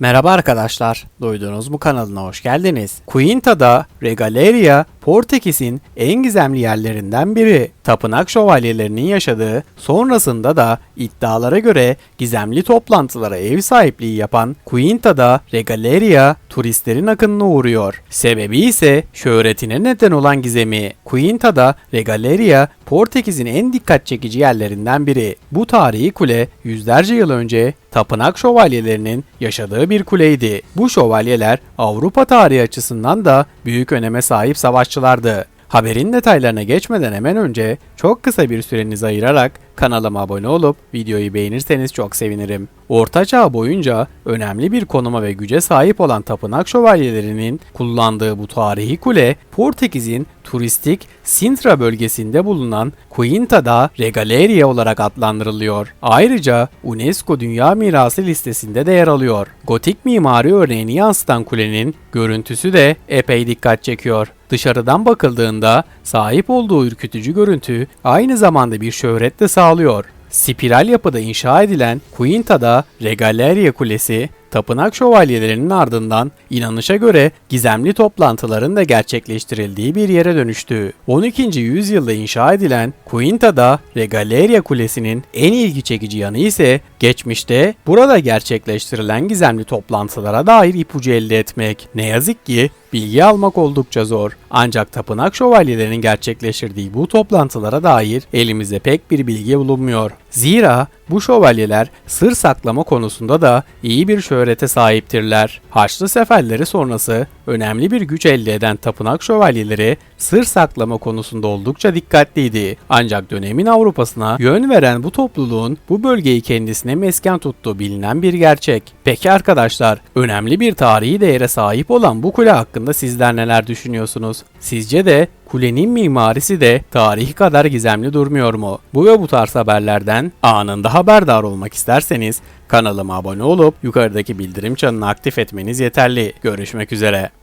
Merhaba arkadaşlar, duydunuz mu kanalına hoş geldiniz. Quinta'da Regaleria, Portekiz'in en gizemli yerlerinden biri. Tapınak şövalyelerinin yaşadığı, sonrasında da iddialara göre gizemli toplantılara ev sahipliği yapan Quinta'da Regaleria turistlerin akınına uğruyor. Sebebi ise şöhretine neden olan gizemi. Quinta'da Regaleria, Portekiz'in en dikkat çekici yerlerinden biri. Bu tarihi kule yüzlerce yıl önce tapınak şövalyelerinin yaşadığı bir kuleydi. Bu şövalyeler Avrupa tarihi açısından da büyük öneme sahip savaşçılardı. Haberin detaylarına geçmeden hemen önce çok kısa bir sürenizi ayırarak kanalıma abone olup videoyu beğenirseniz çok sevinirim. Orta Çağ boyunca önemli bir konuma ve güce sahip olan tapınak şövalyelerinin kullandığı bu tarihi kule Portekiz'in turistik Sintra bölgesinde bulunan Quinta Regaleria olarak adlandırılıyor. Ayrıca UNESCO Dünya Mirası listesinde de yer alıyor. Gotik mimari örneğini yansıtan kulenin görüntüsü de epey dikkat çekiyor. Dışarıdan bakıldığında sahip olduğu ürkütücü görüntü aynı zamanda bir şöhret de sağlıyor. Spiral yapıda inşa edilen Quinta'da Regaleria Kulesi, tapınak şövalyelerinin ardından inanışa göre gizemli toplantıların da gerçekleştirildiği bir yere dönüştü. 12. yüzyılda inşa edilen Quinta'da Regaleria Kulesi'nin en ilgi çekici yanı ise geçmişte burada gerçekleştirilen gizemli toplantılara dair ipucu elde etmek. Ne yazık ki bilgi almak oldukça zor. Ancak tapınak şövalyelerinin gerçekleştirdiği bu toplantılara dair elimizde pek bir bilgi bulunmuyor. Zira bu şövalyeler sır saklama konusunda da iyi bir şöhrete sahiptirler. Haçlı seferleri sonrası önemli bir güç elde eden tapınak şövalyeleri sır saklama konusunda oldukça dikkatliydi. Ancak dönemin Avrupa'sına yön veren bu topluluğun bu bölgeyi kendisine mesken tuttuğu bilinen bir gerçek. Peki arkadaşlar, önemli bir tarihi değere sahip olan bu kule hakkında sizler neler düşünüyorsunuz? Sizce de kulenin mimarisi de tarihi kadar gizemli durmuyor mu? Bu ve bu tarz haberlerden anında haberdar olmak isterseniz kanalıma abone olup yukarıdaki bildirim çanını aktif etmeniz yeterli. Görüşmek üzere.